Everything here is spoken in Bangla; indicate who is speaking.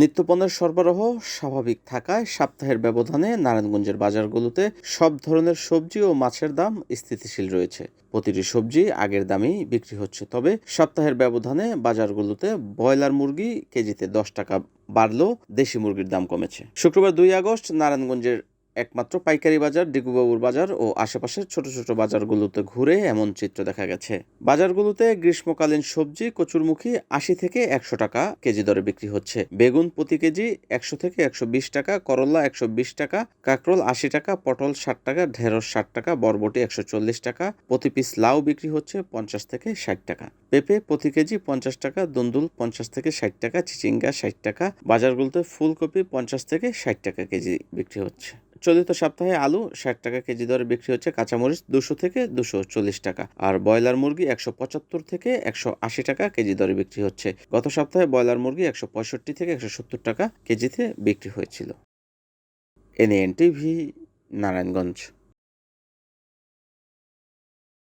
Speaker 1: নিত্যপণ্যের সরবরাহ স্বাভাবিক থাকায় সপ্তাহের ব্যবধানে নারায়ণগঞ্জের বাজারগুলোতে সব ধরনের সবজি ও মাছের দাম স্থিতিশীল রয়েছে। প্রতিটি সবজি আগের দামেই বিক্রি হচ্ছে, তবে সপ্তাহের ব্যবধানে বাজারগুলোতে ব্রয়লার মুরগি কেজিতে দশ টাকা বাড়লেও দেশি মুরগির দাম কমেছে। শুক্রবার দুই আগস্ট নারায়ণগঞ্জের একমাত্র পাইকারি বাজার ডিগুবাবুর বাজার ও আশেপাশের ছোট ছোট বাজারগুলোতে ঘুরে এমন চিত্র দেখা গেছে। বাজারগুলোতে গ্রীষ্মকালীন সবজি, কচুরমুখী আশি থেকে একশো টাকা কেজি দরে বিক্রি হচ্ছে। বেগুন প্রতি কেজি একশো থেকে একশো বিশ টাকা করল্লা একশো বিশ টাকা, কাঁকরোল আশি টাকা, পটল ষাট টাকা, ঢেঁড়স ষাট টাকা, বরবটি একশো চল্লিশ টাকা, প্রতি পিস লাউ বিক্রি হচ্ছে পঞ্চাশ থেকে ষাট টাকা। পেঁপে প্রতি কেজি পঞ্চাশ টাকা, দুন্দুল পঞ্চাশ থেকে ষাট টাকা, চিচিঙ্গা ষাট টাকা, বাজারগুলোতে ফুলকপি পঞ্চাশ থেকে ষাট টাকা কেজি বিক্রি হচ্ছে। চলিত সপ্তাহে আলু ষাট টাকা কেজি দরে বিক্রি হচ্ছে কাঁচামরিচ দুশো থেকে দুশো চল্লিশ টাকা। আর ব্রয়লার মুরগি একশো পঁচাত্তর থেকে একশো আশি টাকা কেজি দরে বিক্রি হচ্ছে। গত সপ্তাহে ব্রয়লার মুরগি একশো পঁয়ষট্টি থেকে একশো সত্তর টাকা কেজিতে বিক্রি হয়েছিল। NN TV Narayanganj.